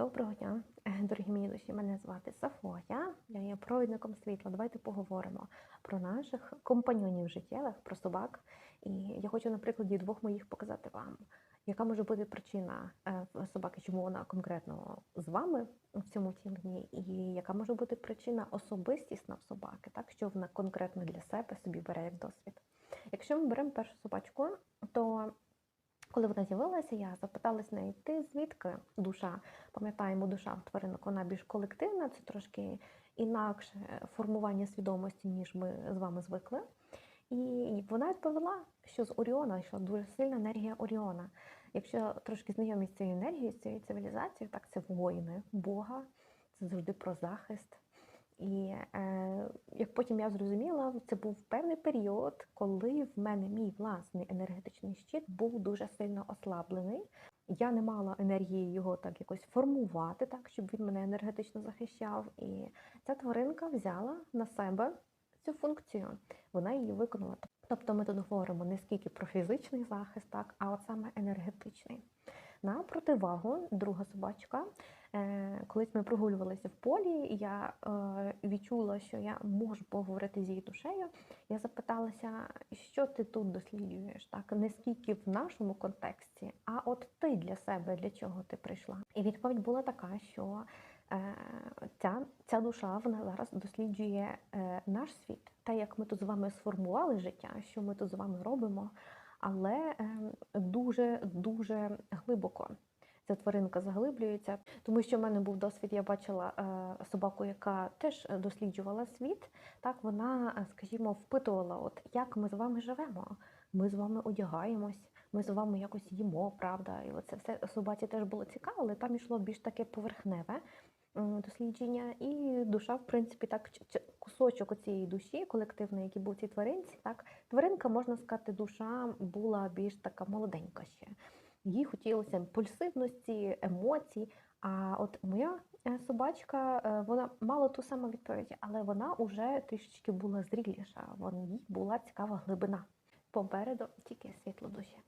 Доброго дня, Е, дорогі мої душі. Мене звати Сафоя. Я є провідником світла. Давайте поговоримо про наших компаньонів життєвих, про собак. І я хочу на прикладі двох моїх показати вам, яка може бути причина е, собаки, чому вона конкретно з вами в цьому втіленні, і яка може бути причина особистісна в собаки, так що вона конкретно для себе собі бере як досвід. Якщо ми беремо першу собачку, то коли вона з'явилася, я запиталась неї, ти звідки душа? Пам'ятаємо, душа в тваринок вона більш колективна, це трошки інакше формування свідомості, ніж ми з вами звикли. І вона відповіла, що з Оріона йшла дуже сильна енергія Оріона. Якщо трошки знайомі з цією енергією, з цією цивілізацією, так це воїни Бога, це завжди про захист. І е, як потім я зрозуміла, це був певний період, коли в мене мій власний енергетичний щит був дуже сильно ослаблений. Я не мала енергії його так якось формувати, так щоб він мене енергетично захищав. І ця тваринка взяла на себе цю функцію. Вона її виконала. Тобто ми тут говоримо не скільки про фізичний захист, так, а от саме енергетичний. На противагу, друга собачка. Е, Колись ми прогулювалися в полі, я е, відчула, що я можу поговорити з її душею. Я запиталася, що ти тут досліджуєш, так не скільки в нашому контексті, а от ти для себе для чого ти прийшла? І відповідь була така, що е, ця, ця душа вона зараз досліджує наш світ, те, як ми тут з вами сформували життя, що ми тут з вами робимо, але дуже дуже глибоко. Ця тваринка заглиблюється, тому що в мене був досвід, я бачила е, собаку, яка теж досліджувала світ. Так вона, е, скажімо, впитувала, от як ми з вами живемо. Ми з вами одягаємось, ми з вами якось їмо, правда. І оце все собаці теж було цікаво, але там йшло більш таке поверхневе дослідження, і душа, в принципі, так кусочок цієї душі колективної, який був в цій тваринці. Так, тваринка, можна сказати, душа була більш така молоденька ще. Їй хотілося імпульсивності, емоцій. А от моя е, собачка, е, вона мала ту саму відповідь, але вона вже трішечки була зріліша. Вон їй була цікава глибина. Попереду тільки світло душі.